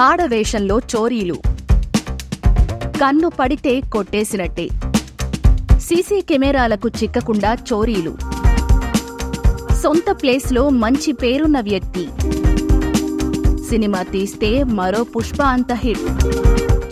ఆడవేషంలో చోరీలు. కన్ను పడితే కొట్టేసినట్టే. సీసీ కెమెరాలకు చిక్కకుండా చోరీలు. సొంత ప్లేస్లో మంచి పేరున్న వ్యక్తి. సినిమా తీస్తే మరో పుష్ప అంత హిట్.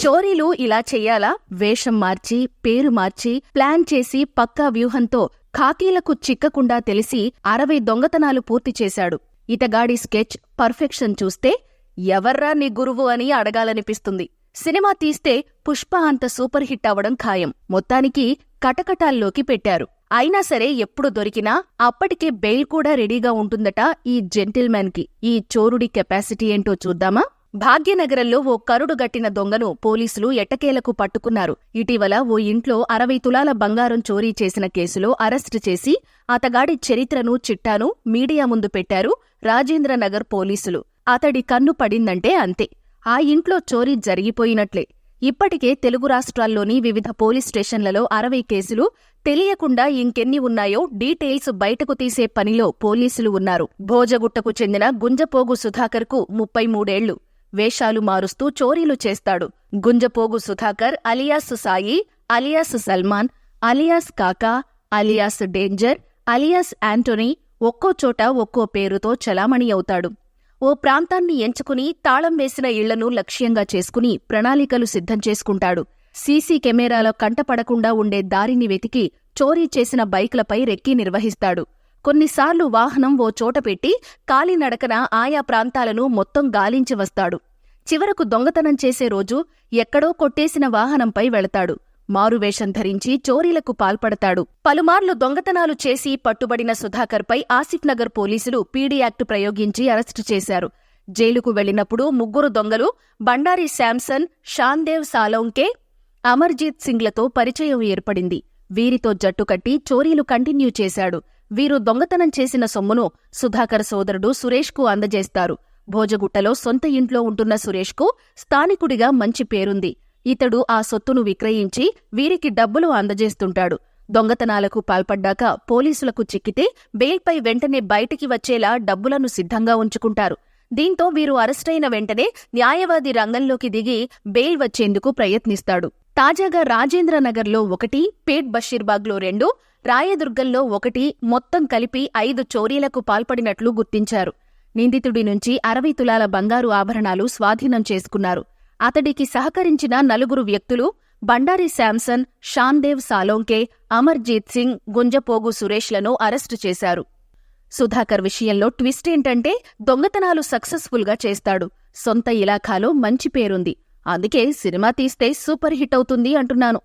చోరీలు ఇలా చెయ్యాలా వేషం మార్చి పేరు మార్చి ప్లాన్ చేసి పక్కా వ్యూహంతో ఖాకీలకు చిక్కకుండా తెలిసి అరవై దొంగతనాలు పూర్తి చేశాడు. ఇతగాడి స్కెచ్ పర్ఫెక్షన్ చూస్తే ఎవర్రా నీ గురువు అని అడగాలనిపిస్తుంది. సినిమా తీస్తే పుష్ప అంత సూపర్ హిట్ అవడం ఖాయం. మొత్తానికి కటకటాల్లోకి పెట్టారు. అయినా సరే ఎప్పుడు దొరికినా అప్పటికే బెయిల్ కూడా రెడీగా ఉంటుందట ఈ జెంటిల్మెన్కి ఈ చోరుడి కెపాసిటీ ఏంటో చూద్దామా? భాగ్యనగరంలో ఓ కరుడు గట్టిన దొంగను పోలీసులు ఎట్టకేలకు పట్టుకున్నారు. ఇటీవల ఓ ఇంట్లో అరవై తులాల బంగారం చోరీ చేసిన కేసులో అరెస్టు చేసి అతగాడి చరిత్రను చిట్టాను మీడియా ముందు పెట్టారు రాజేంద్రనగర్ పోలీసులు. అతడి కన్ను పడిందంటే అంతే. ఆ ఇంట్లో చోరీ జరిగిపోయినట్లే. ఇప్పటికే తెలుగు రాష్ట్రాల్లోని వివిధ పోలీస్ స్టేషన్లలో అరవై కేసులు తెలియకుండా ఇంకెన్ని ఉన్నాయో డీటెయిల్స్ బయటకు తీసే పనిలో పోలీసులు ఉన్నారు. భోజగుట్టకు చెందిన గుంజపోగు సుధాకర్కు ముప్పై మూడేళ్ళు. వేషాలు మారుస్తూ చోరీలు చేస్తాడు. Gunjapogu Sudhakar alias Sai alias Salman alias Kaka alias Danger alias Antony ఒక్కో చోట ఒక్కో పేరుతో చలామణి అవుతాడు. ఓ ప్రాంతాన్ని ఎంచుకుని తాళం వేసిన ఇళ్ళను లక్ష్యంగా చేసుకుని ప్రణాళికలు సిద్ధం చేసుకుంటాడు. సీసీ కెమెరాలో కంటపడకుండా ఉండే దారిని వెతికి చోరీ చేసిన బైక్లపై రెక్కి నిర్వహిస్తాడు. కొన్నిసార్లు వాహనం ఓ చోట పెట్టి కాలినడకన ఆయా ప్రాంతాలను మొత్తం గాలించి వస్తాడు. చివరకు దొంగతనం చేసే రోజు ఎక్కడో కొట్టేసిన వాహనంపై వెళతాడు. మారువేషం ధరించి చోరీలకు పాల్పడతాడు. పలుమార్లు దొంగతనాలు చేసి పట్టుబడిన సుధాకర్పై ఆసిఫ్ నగర్ పోలీసులు పీడీ యాక్ట్ ప్రయోగించి అరెస్టు చేశారు. జైలుకు వెళ్ళినప్పుడు ముగ్గురు దొంగలు బండారి శాంసన్ షాన్దేవ్ సాలోంకే అమర్జీత్ సింగ్లతో పరిచయం ఏర్పడింది. వీరితో జట్టుకట్టి చోరీలు కంటిన్యూ చేశాడు. వీరు దొంగతనం చేసిన సొమ్మును సుధాకర్ సోదరుడు సురేష్కు అందజేస్తారు. భోజగుట్టలో సొంత ఇంట్లో ఉంటున్న సురేష్కు స్థానికుడిగా మంచి పేరుంది. ఇతడు ఆ సొత్తును విక్రయించి వీరికి డబ్బులు అందజేస్తుంటాడు. దొంగతనాలకు పాల్పడ్డాక పోలీసులకు చిక్కితే బెయిల్పై వెంటనే బయటికి వచ్చేలా డబ్బులను సిద్ధంగా ఉంచుకుంటారు. దీంతో వీరు అరెస్టైన వెంటనే న్యాయవాది రంగంలోకి దిగి బెయిల్ వచ్చేందుకు ప్రయత్నిస్తాడు. తాజాగా రాజేంద్రనగర్లో ఒకటి పేట్ బషీర్బాగ్లో రెండు రాయదుర్గంలో ఒకటి మొత్తం కలిపి ఐదు చోరీలకు పాల్పడినట్లు గుర్తించారు. నిందితుడి నుంచి అరవై తులాల బంగారు ఆభరణాలు స్వాధీనం చేసుకున్నారు. అతడికి సహకరించిన నలుగురు వ్యక్తులు బండారి శాంసన్ షాన్దేవ్ సాలోంకే అమర్జీత్ సింగ్ గుంజపోగు సురేష్లను అరెస్టు చేశారు. సుధాకర్ విషయంలో ట్విస్ట్ ఏంటంటే దొంగతనాలు సక్సెస్ఫుల్గా చేస్తాడు. సొంత ఇలాఖాలో మంచి పేరుంది. అందుకే సినిమా తీస్తే సూపర్ హిట్ అవుతుంది అంటున్నాను.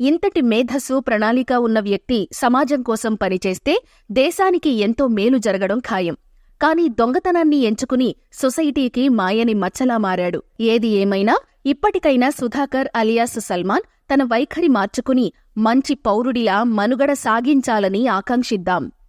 ఇంతటి మేధస్సు ప్రణాళిక ఉన్న వ్యక్తి సమాజం కోసం పనిచేస్తే దేశానికి ఎంతో మేలు జరగడం ఖాయం. కానీ దొంగతనాన్ని ఎంచుకుని సొసైటీకి మాయని మచ్చలా మారాడు. ఏది ఏమైనా ఇప్పటికైనా సుధాకర్ అలియాస్ సల్మాన్ తన వైఖరి మార్చుకుని మంచి పౌరుడిలా మనుగడ సాగించాలని ఆకాంక్షిద్దాం.